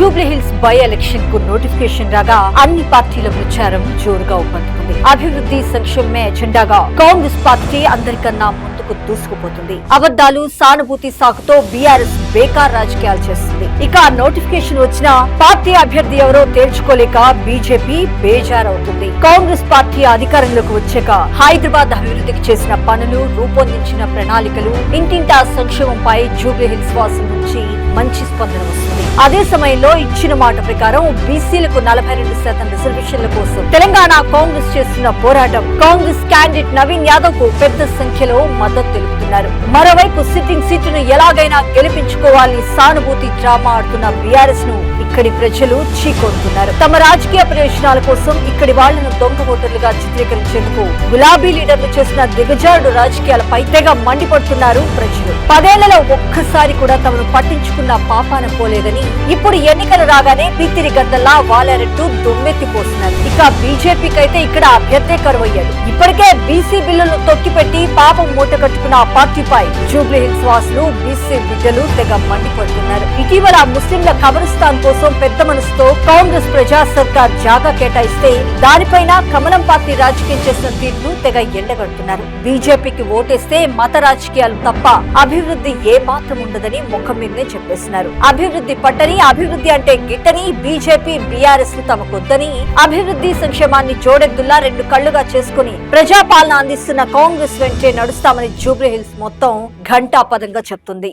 Jubilee Hills by ఎలక్షన్కు notification రాగా అన్ని పార్టీల ప్రచారం జోరుగా ఊపందుకుంది అభివృద్ధి సంక్షేమమే ఎజెండాగా కాంగ్రెస్ పార్టీ అందరికన్నా ముందుకు దూసుకుపోతుంది. అబద్దాలు సానుభూతి సాకుతో బీఆర్ఎస్ బేకార్ రాజకీయాలు చేస్తుంది. ఇక నోటిఫికేషన్ వచ్చిన పార్టీ అభ్యర్థి ఎవరో తేల్చుకోలేక బీజేపీ బేజారవుతుంది. కాంగ్రెస్ పార్టీ అధికారంలోకి వచ్చాక హైదరాబాద్ అభివృద్ధికి చేసిన పనులు రూపొందించిన ప్రణాళికలు ఇంటింటా సంక్షేమంపై జూబ్లీ హిల్స్ వాసుల నుంచి మంచి స్పందన వస్తుంది. అదే సమయంలో ఇచ్చిన మాట ప్రకారం బీసీలకు నలభై రెండు శాతం రిజర్వేషన్ల కోసం తెలంగాణ కాంగ్రెస్ చేస్తున్న పోరాటం. కాంగ్రెస్ క్యాండిడేట్ నవీన్ యాదవ్కు పెద్ద సంఖ్యలో మద్దతు తెలుపుతున్నారు. మరోవైపు సిట్టింగ్ సీటును ఎలాగైనా గెలిపించుకోవాలని సానుభూతి డ్రామా ఆడుతున్న బీఆర్ఎస్ ను ఇక్కడి ప్రజలు చీకొడుతున్నారు. తమ రాజకీయ ప్రయోజనాల కోసం ఇక్కడి వాళ్ళను దొంగ ఓటర్లుగా చిత్రీకరించేందుకు గులాబీ లీడర్లు చేసిన దిగజారుడు రాజకీయాలపై తెగ మండిపడుతున్నారు ప్రజలు. పదేళ్ళలో ఒక్కసారి కూడా తమను పట్టించుకున్న పాపాన పోలేదని ఇప్పుడు ఎన్నికలు రాగానే పిత్తిరి గద్దల్లా వాలారెట్టు దుమ్మెత్తిపోతున్నారు ఇక బీజేపీకైతే ఇక్కడ అభ్యర్థే కరువయ్యాడు. ఇప్పటికే బీసీ బిల్లును తొక్కిపెట్టి పాపం మూట కట్టుకున్న ఆ పార్టీపై జూబ్లీహిల్స్ వాసులు బీసీ బిడ్డలు తెగ మండిపడుతున్నారు. ఇటీవల ముస్లింల ఖబరిస్తాన్ కోసం పెద్ద మనసుతో కాంగ్రెస్ ప్రజా సర్కార్ జాగా కేటాయిస్తే దానిపైన కమలం పార్టీ రాజకీయం చేసిన తీరును తెగ ఎండగడుతున్నారు. బీజేపీకి ఓటేస్తే మత రాజకీయాలు తప్ప అభివృద్ధి ఏ మాత్రం ఉండదని ముఖం మీదనే చెప్పేస్తున్నారు. అభివృద్ధి పట్టని అభివృద్ధి అంటే గిట్టని బీజేపీ బీఆర్ఎస్లు తమకొద్దని అభివృద్ధి సంక్షేమాన్ని జోడెద్దుల్లా రెండు కళ్ళుగా చేసుకుని ప్రజాపాలన అందిస్తున్న కాంగ్రెస్ వెంటే నడుస్తామని జూబ్లీహిల్స్ మొత్తం ఘంటాపదంగా చెప్తుంది.